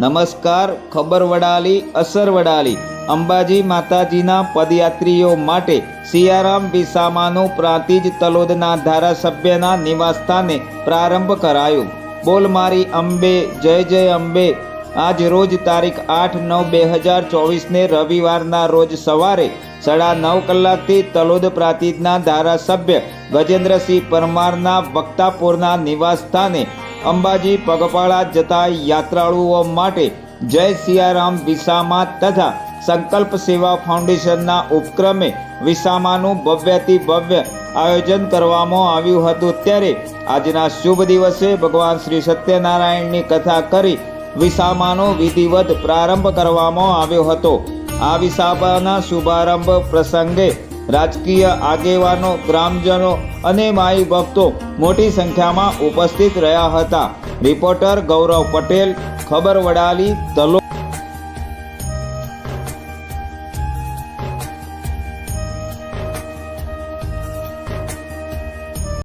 નમસ્કાર, ખબર વડાલી, અસર વડાલી. અંબાજી માતાજીના પદયાત્રીઓ માટે સિયારામ વિસામાનું પ્રાંતિજ તલોદના ધારાસભ્યના નિવાસસ્થાને પ્રારંભ કરાયો. બોલ મારી અંબે, જય જય અંબે. આજ રોજ તારીખ આઠ નવ બે હજાર ચોવીસને રવિવારના રોજ સવારે સાડા નવ કલાકથી તલોદ પ્રાંતિજના ધારાસભ્ય ગજેન્દ્રસિંહ પરમારના વક્તાપુરના નિવાસસ્થાને અંબાજી પગપાળા જતા યાત્રાળુઓ માટે જય સિયારામ વિસામા તથા સંકલ્પ સેવા ફાઉન્ડેશનના ઉપક્રમે વિસામાનું ભવ્યથી ભવ્ય આયોજન કરવામાં આવ્યું હતું. ત્યારે આજના શુભ દિવસે ભગવાન શ્રી સત્યનારાયણની કથા કરી વિસામાનો વિધિવત પ્રારંભ કરવામાં આવ્યો હતો. આ વિસામાના શુભારંભ પ્રસંગે રાજકીય આગેવાનો, ગ્રામજનો અને માઈ ભક્તો મોટી સંખ્યામાં ઉપસ્થિત રહ્યા હતા. રિપોર્ટર ગૌરવ પટેલ, ખબર વડાલી, તલો